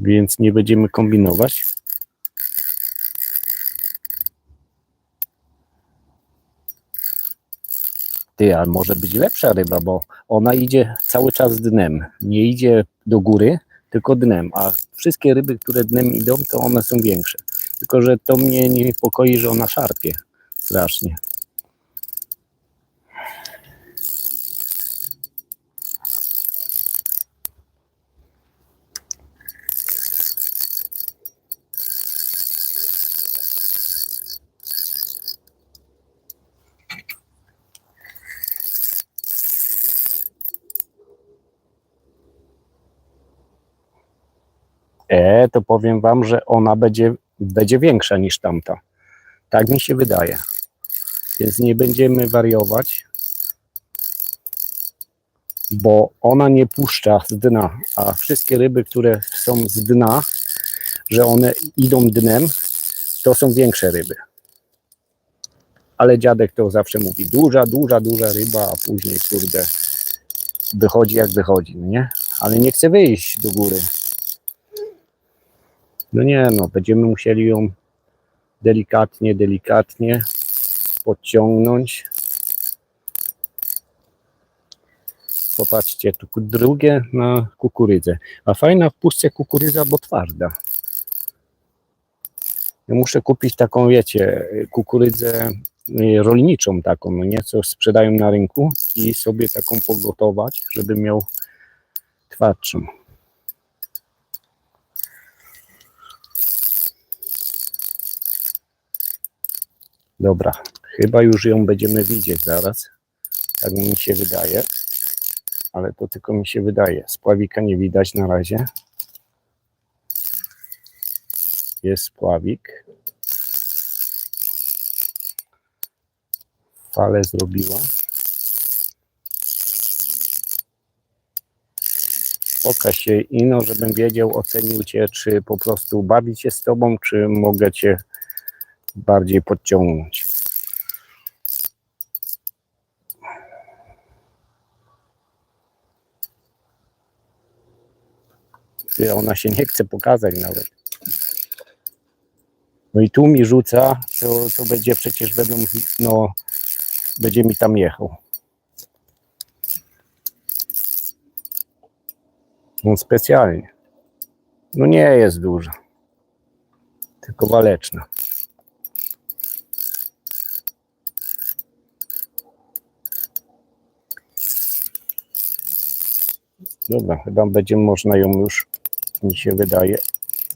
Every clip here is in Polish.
Więc nie będziemy kombinować. Ty, a może być lepsza ryba, bo ona idzie cały czas dnem. Nie idzie do góry, tylko dnem. A wszystkie ryby, które dnem idą, to one są większe. Tylko, że to mnie niepokoi, że ona szarpie strasznie. E, to powiem wam, że ona będzie, będzie większa niż tamta. Tak mi się wydaje. Więc nie będziemy wariować, bo ona nie puszcza z dna, a wszystkie ryby, które są z dna, że one idą dnem, to są większe ryby. Ale dziadek to zawsze mówi, duża, duża, duża ryba, a później, kurde, wychodzi jak wychodzi, no nie? Ale nie chce wyjść do góry. No nie, no, będziemy musieli ją delikatnie, delikatnie podciągnąć. Popatrzcie, tu drugie na kukurydzę. A fajna w puszce kukurydza, bo twarda. Ja muszę kupić taką, wiecie, kukurydzę y, rolniczą taką, no nie, co sprzedają na rynku i sobie taką pogotować, żeby miał twardszą. Dobra, chyba już ją będziemy widzieć zaraz. Tak mi się wydaje. Ale to tylko mi się wydaje. Spławika nie widać na razie. Jest spławik. Falę zrobiła. Pokaż się ino, żebym wiedział, ocenił cię, czy po prostu bawić się z tobą, czy mogę cię bardziej podciągnąć. Ona się nie chce pokazać nawet. No i tu mi rzuca, to, to będzie przecież będą, no, będzie mi tam jechał. No specjalnie. No nie jest duża. Tylko waleczna. Dobra, chyba będzie można ją już, mi się wydaje,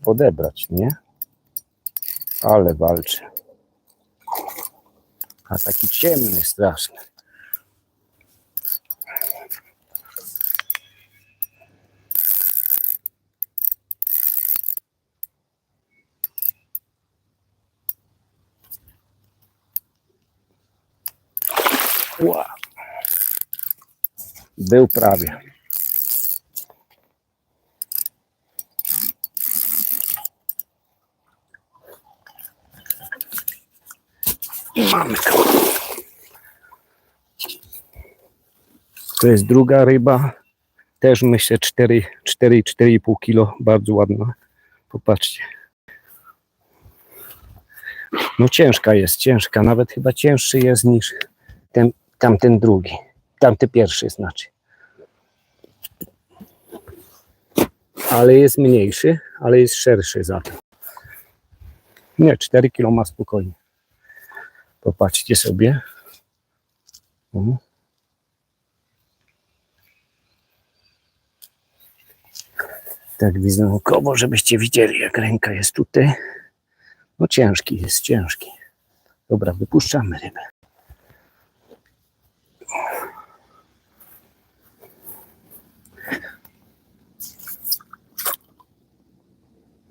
odebrać, nie? Ale walczy. A taki ciemny, straszny. Ła. Był prawie. Mamy to. To jest druga ryba. Też myślę 4, 4, 4,5 kilo. Bardzo ładna. Popatrzcie. No ciężka jest, ciężka. Nawet chyba cięższy jest niż ten, tamten drugi. Tamty pierwszy znaczy. Ale jest mniejszy, ale jest szerszy za to. Nie, 4 kilo ma spokojnie. Popatrzcie sobie. O. Tak wizerunkowo, żebyście widzieli, jak ręka jest tutaj. No ciężki jest, ciężki. Dobra, wypuszczamy rybę.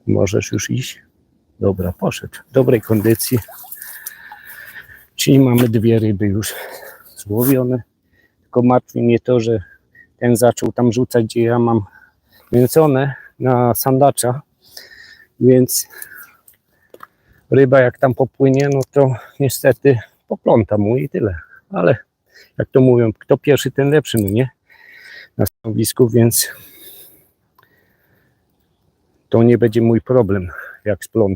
Możesz już iść? Dobra, poszedł. W dobrej kondycji. Czyli mamy dwie ryby już złowione. Tylko martwi mnie to, że ten zaczął tam rzucać, gdzie ja mam kręcone na sandacza. Więc ryba jak tam popłynie, no to niestety popląta mu i tyle. Ale jak to mówią, kto pierwszy, ten lepszy, no nie? Na stanowisku, więc to nie będzie mój problem, jak spląta.